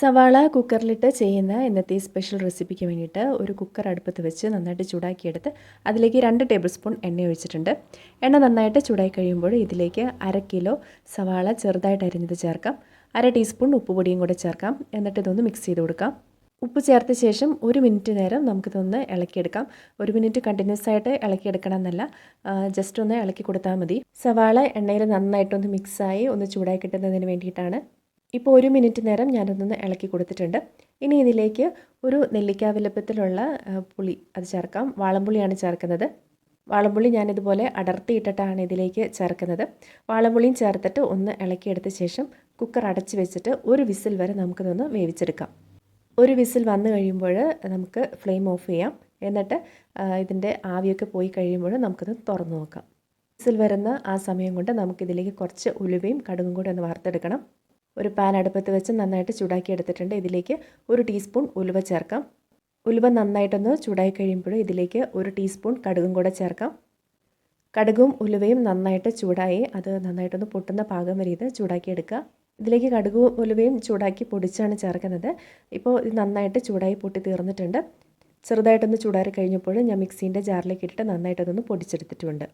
സവാള കുക്കറിലിട്ട് ചെയ്യുന്ന ഇന്നത്തെ സ്പെഷ്യൽ റെസിപ്പിക്ക് വേണ്ടിയിട്ട് ഒരു കുക്കർ അടുപ്പത്ത് വെച്ച് നന്നായിട്ട് ചൂടാക്കിയെടുത്ത് അതിലേക്ക് രണ്ട് ടേബിൾ സ്പൂൺ എണ്ണ ഒഴിച്ചിട്ടുണ്ട്. എണ്ണ നന്നായിട്ട് ചൂടായി കഴിയുമ്പോൾ ഇതിലേക്ക് അര കിലോ സവാള ചെറുതായിട്ട് അരിഞ്ഞത് ചേർക്കാം. അര ടീസ്പൂൺ ഉപ്പുപൊടിയും കൂടെ ചേർക്കാം. എന്നിട്ട് ഇതൊന്ന് മിക്സ് ചെയ്ത് കൊടുക്കാം. ഉപ്പ് ചേർത്ത ശേഷം ഒരു മിനിറ്റ് നേരം നമുക്കിതൊന്ന് ഇളക്കിയെടുക്കാം. ഒരു മിനിറ്റ് കണ്ടിന്യൂസ് ആയിട്ട് ഇളക്കിയെടുക്കണം എന്നല്ല ജസ്റ്റ് ഒന്ന് ഇളക്കി കൊടുത്താൽ മതി. സവാള എണ്ണയിൽ നന്നായിട്ടൊന്ന് മിക്സായി ഒന്ന് ചൂടായി കിട്ടുന്നതിന് വേണ്ടിയിട്ടാണ് ഇപ്പോൾ ഒരു മിനിറ്റ് നേരം ഞാനതൊന്ന് ഇളക്കി കൊടുത്തിട്ടുണ്ട്. ഇനി ഇതിലേക്ക് ഒരു നെല്ലിക്ക വലുപ്പത്തിലുള്ള പുളി അത് ചേർക്കാം. വാളംപുളിയാണ് ചേർക്കുന്നത്. വാളംപുളി ഞാനിതുപോലെ അടർത്തിയിട്ടിട്ടാണ് ഇതിലേക്ക് ചേർക്കുന്നത്. വാളംപുളിയും ചേർത്തിട്ട് ഒന്ന് ഇളക്കിയെടുത്ത ശേഷം കുക്കർ അടച്ച് വെച്ചിട്ട് ഒരു വിസിൽ വരെ നമുക്കിതൊന്ന് വേവിച്ചെടുക്കാം. ഒരു വിസിൽ വന്നു കഴിയുമ്പോൾ നമുക്ക് ഫ്ലെയിം ഓഫ് ചെയ്യാം. എന്നിട്ട് ഇതിന്റെ ആവിയൊക്കെ പോയി കഴിയുമ്പോൾ നമുക്കത് തുറന്നു നോക്കാം. വിസിൽ വരുന്ന ആ സമയം കൊണ്ട് നമുക്കിതിലേക്ക് കുറച്ച് ഉലുവയും കടുകും കൂടി ഒന്ന് വറുത്തെടുക്കണം. ഒരു പാൻ അടുപ്പത്ത് വെച്ച് നന്നായിട്ട് ചൂടാക്കി എടുത്തിട്ടുണ്ട്. ഇതിലേക്ക് ഒരു ടീസ്പൂൺ ഉലുവ ചേർക്കാം. ഉലുവ നന്നായിട്ടൊന്ന് ചൂടായി കഴിയുമ്പോൾ ഇതിലേക്ക് ഒരു ടീസ്പൂൺ കടുകും കൂടെ ചേർക്കാം. കടുകും ഉലുവയും നന്നായിട്ട് ചൂടായി അത് നന്നായിട്ടൊന്ന് പൊട്ടുന്ന പാകം വരെ ഇത് ചൂടാക്കിയെടുക്കുക ഇതിലേക്ക് കടുകും ഉലുവയും ചൂടാക്കി പൊടിച്ചാണ് ചേർക്കുന്നത്. ഇപ്പോൾ ഇത് നന്നായിട്ട് ചൂടായി പൊട്ടി തീർന്നിട്ടുണ്ട്. ചെറുതായിട്ടൊന്ന് ചൂടാറി കഴിഞ്ഞപ്പോൾ ഞാൻ മിക്സീന്റെ ജാറിലേക്ക് ഇട്ടിട്ട് നന്നായിട്ടതൊന്ന് പൊടിച്ചെടുത്തിട്ടുണ്ട്.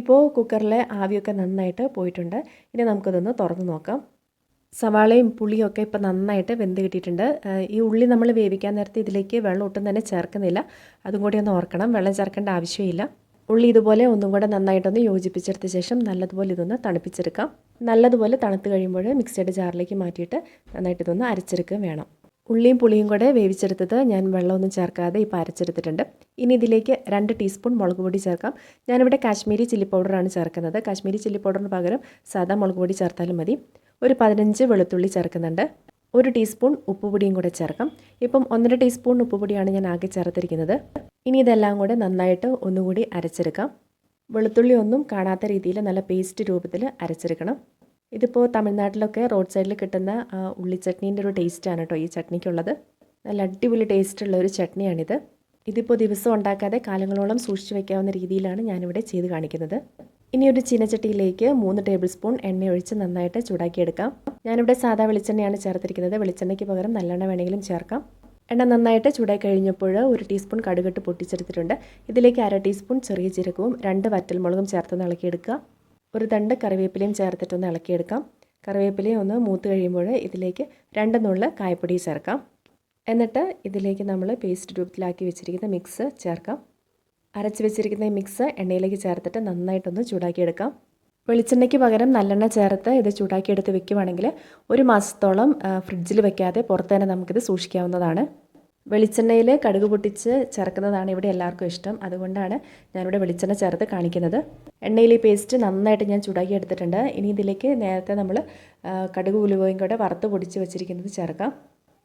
ഇപ്പോൾ കുക്കറിലെ ആവിയൊക്കെ നന്നായിട്ട് പോയിട്ടുണ്ട്. ഇനി നമുക്കതൊന്ന് തുറന്ന് നോക്കാം. സവാളയും പുളിയും ഒക്കെ ഇപ്പോൾ നന്നായിട്ട് വെന്ത് കിട്ടിയിട്ടുണ്ട്. ഈ ഉള്ളി നമ്മൾ വേവിക്കാൻ നേരത്തെ ഇതിലേക്ക് വെള്ളം ഒട്ടും തന്നെ ചേർക്കുന്നില്ല. അതും കൂടി ഒന്ന് ഓർക്കണം വെള്ളം ചേർക്കേണ്ട ആവശ്യമില്ല. ഉള്ളി ഇതുപോലെ ഒന്നും കൂടെ നന്നായിട്ടൊന്ന് യോജിപ്പിച്ചെടുത്ത ശേഷം നല്ലതുപോലെ ഇതൊന്ന് തണുപ്പിച്ചെടുക്കാം. നല്ലതുപോലെ തണുത്ത് കഴിയുമ്പോൾ മിക്സിയുടെ ജാറിലേക്ക് മാറ്റിയിട്ട് നന്നായിട്ട് ഇതൊന്ന് അരച്ചെടുക്കുകയും വേണം. ഉള്ളിയും പുളിയും കൂടെ വേവിച്ചെടുത്തത് ഞാൻ വെള്ളമൊന്നും ചേർക്കാതെ ഇപ്പോൾ അരച്ചെടുത്തിട്ടുണ്ട്. ഇനി ഇതിലേക്ക് രണ്ട് ടീസ്പൂൺ മുളക് പൊടി ചേർക്കാം. ഞാനിവിടെ കാശ്മീരി ചില്ലി പൗഡറാണ് ചേർക്കുന്നത്. കാശ്മീരി ചില്ലി പൗഡറിന് പകരം സാധാ മുളക് പൊടി ചേർത്താലും മതി. ഒരു പതിനഞ്ച് വെളുത്തുള്ളി ചേർക്കുന്നുണ്ട്. ഒരു ടീസ്പൂൺ ഉപ്പുപൊടിയും കൂടെ ചേർക്കാം. ഇപ്പം ഒന്നര ടീസ്പൂൺ ഉപ്പുപൊടിയാണ് ഞാൻ ആകെ ചേർത്തിരിക്കുന്നത്. ഇനി ഇതെല്ലാം കൂടെ നന്നായിട്ട് ഒന്നുകൂടി അരച്ചെടുക്കാം. വെളുത്തുള്ളി ഒന്നും കാണാത്ത രീതിയിൽ നല്ല പേസ്റ്റ് രൂപത്തിൽ അരച്ചെടുക്കണം. ഇതിപ്പോൾ തമിഴ്നാട്ടിലൊക്കെ റോഡ് സൈഡിൽ കിട്ടുന്ന ഉള്ളി ചട്നീന്റെ ഒരു ടേസ്റ്റാണ് കേട്ടോ ഈ ചട്നിക്കുള്ളത്. നല്ല അടിപൊളി ടേസ്റ്റ് ഉള്ള ഒരു ചട്നിയാണിത്. ഇതിപ്പോൾ ദിവസം ഉണ്ടാക്കാതെ കാലങ്ങളോളം സൂക്ഷിച്ചു വയ്ക്കാവുന്ന രീതിയിലാണ് ഞാനിവിടെ ചെയ്ത് കാണിക്കുന്നത്. ഇനി ഒരു ചീനച്ചട്ടിയിലേക്ക് മൂന്ന് ടേബിൾ സ്പൂൺ എണ്ണ ഒഴിച്ച് നന്നായിട്ട് ചൂടാക്കിയെടുക്കാം. ഞാനിവിടെ സാധാ വെളിച്ചെണ്ണയാണ് ചേർത്തിരിക്കുന്നത്. വെളിച്ചെണ്ണയ്ക്ക് പകരം നല്ലെണ്ണ വേണമെങ്കിലും ചേർക്കാം. എണ്ണ നന്നായിട്ട് ചൂടായി കഴിഞ്ഞപ്പോൾ ഒരു ടീസ്പൂൺ കടുകിട്ട് പൊട്ടിച്ചെടുത്തിട്ടുണ്ട്. ഇതിലേക്ക് അര ടീസ്പൂൺ ചെറിയ ജീരകവും രണ്ട് വറ്റൽമുളകും ചേർത്ത് ഇളക്കിയെടുക്കുക. ഒരു തണ്ട് കറിവേപ്പിലയും ചേർത്തിട്ടൊന്ന് ഇളക്കിയെടുക്കാം. കറിവേപ്പിലയും ഒന്ന് മൂത്ത് കഴിയുമ്പോൾ ഇതിലേക്ക് രണ്ട് നുള്ള് കായപ്പൊടി ചേർക്കാം. എന്നിട്ട് ഇതിലേക്ക് നമ്മൾ പേസ്റ്റ് രൂപത്തിലാക്കി വെച്ചിരിക്കുന്ന മിക്സ് ചേർക്കാം. അരച്ച് വെച്ചിരിക്കുന്ന മിക്സ് എണ്ണയിലേക്ക് ചേർത്തിട്ട് നന്നായിട്ടൊന്ന് ചൂടാക്കിയെടുക്കാം. വെളിച്ചെണ്ണയ്ക്ക് പകരം നല്ലെണ്ണ ചേർത്ത് ഇത് ചൂടാക്കിയെടുത്ത് വെക്കുവാണെങ്കിൽ ഒരു മാസത്തോളം ഫ്രിഡ്ജിൽ വെക്കാതെ പുറത്ത് തന്നെ നമുക്കിത് സൂക്ഷിക്കാവുന്നതാണ്. വെളിച്ചെണ്ണയിൽ കടുക് പൊട്ടിച്ച് ചേർക്കുന്നതാണ് ഇവിടെ എല്ലാവർക്കും ഇഷ്ടം. അതുകൊണ്ടാണ് ഞാനിവിടെ വെളിച്ചെണ്ണ ചേർത്ത് കാണിക്കുന്നത്. എണ്ണയിൽ ഈ പേസ്റ്റ് നന്നായിട്ട് ഞാൻ ചൂടാക്കി എടുത്തിട്ടുണ്ട്. ഇനി ഇതിലേക്ക് നേരത്തെ നമ്മൾ കടുക് ഉലുവയും കൂടെ വറുത്ത് പൊടിച്ച് വെച്ചിരിക്കുന്നത് ചേർക്കാം.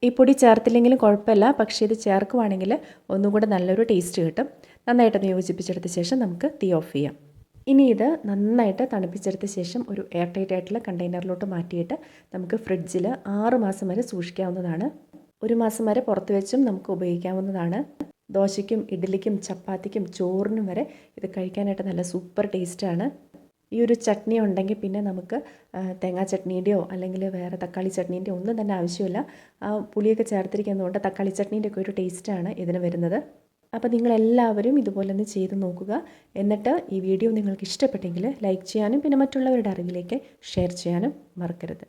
ഈ പൊടി ചേർത്തില്ലെങ്കിലും കുഴപ്പമില്ല. പക്ഷേ ഇത് ചേർക്കുവാണെങ്കിൽ ഒന്നും കൂടെ നല്ലൊരു ടേസ്റ്റ് കിട്ടും. നന്നായിട്ടൊന്ന് യോജിപ്പിച്ചെടുത്ത ശേഷം നമുക്ക് തീ ഓഫ് ചെയ്യാം. ഇനി ഇത് നന്നായിട്ട് തണുപ്പിച്ചെടുത്ത ശേഷം ഒരു എയർ ടൈറ്റ് ആയിട്ടുള്ള കണ്ടെയ്നറിലോട്ട് മാറ്റിയിട്ട് നമുക്ക് ഫ്രിഡ്ജിൽ ആറ് മാസം വരെ സൂക്ഷിക്കാവുന്നതാണ്. ഒരു മാസം വരെ പുറത്ത് വെച്ചും നമുക്ക് ഉപയോഗിക്കാവുന്നതാണ്. ദോശയ്ക്കും ഇഡ്ഡലിക്കും ചപ്പാത്തിക്കും ചോറിനും വരെ ഇത് കഴിക്കാനായിട്ട് നല്ല സൂപ്പർ ടേസ്റ്റാണ്. ഈ ഒരു ചട്നി ഉണ്ടെങ്കിൽ പിന്നെ നമുക്ക് തേങ്ങാ ചട്നീന്റെയോ അല്ലെങ്കിൽ വേറെ തക്കാളി ചട്നീന്റെയോ ഒന്നും തന്നെ ആവശ്യമില്ല. പുളിയൊക്കെ ചേർത്തിരിക്കുന്നതുകൊണ്ട് തക്കാളി ചട്നീന്റെ ഒക്കെ ഒരു ടേസ്റ്റാണ് ഇതിന് വരുന്നത്. അപ്പോൾ നിങ്ങളെല്ലാവരും ഇതുപോലെ ഒന്ന് ചെയ്ത് നോക്കുക. എന്നിട്ട് ഈ വീഡിയോ നിങ്ങൾക്ക് ഇഷ്ടപ്പെട്ടെങ്കിൽ ലൈക്ക് ചെയ്യാനും പിന്നെ മറ്റുള്ളവരുടെ അറിവിലേക്ക് ഷെയർ ചെയ്യാനും മറക്കരുത്.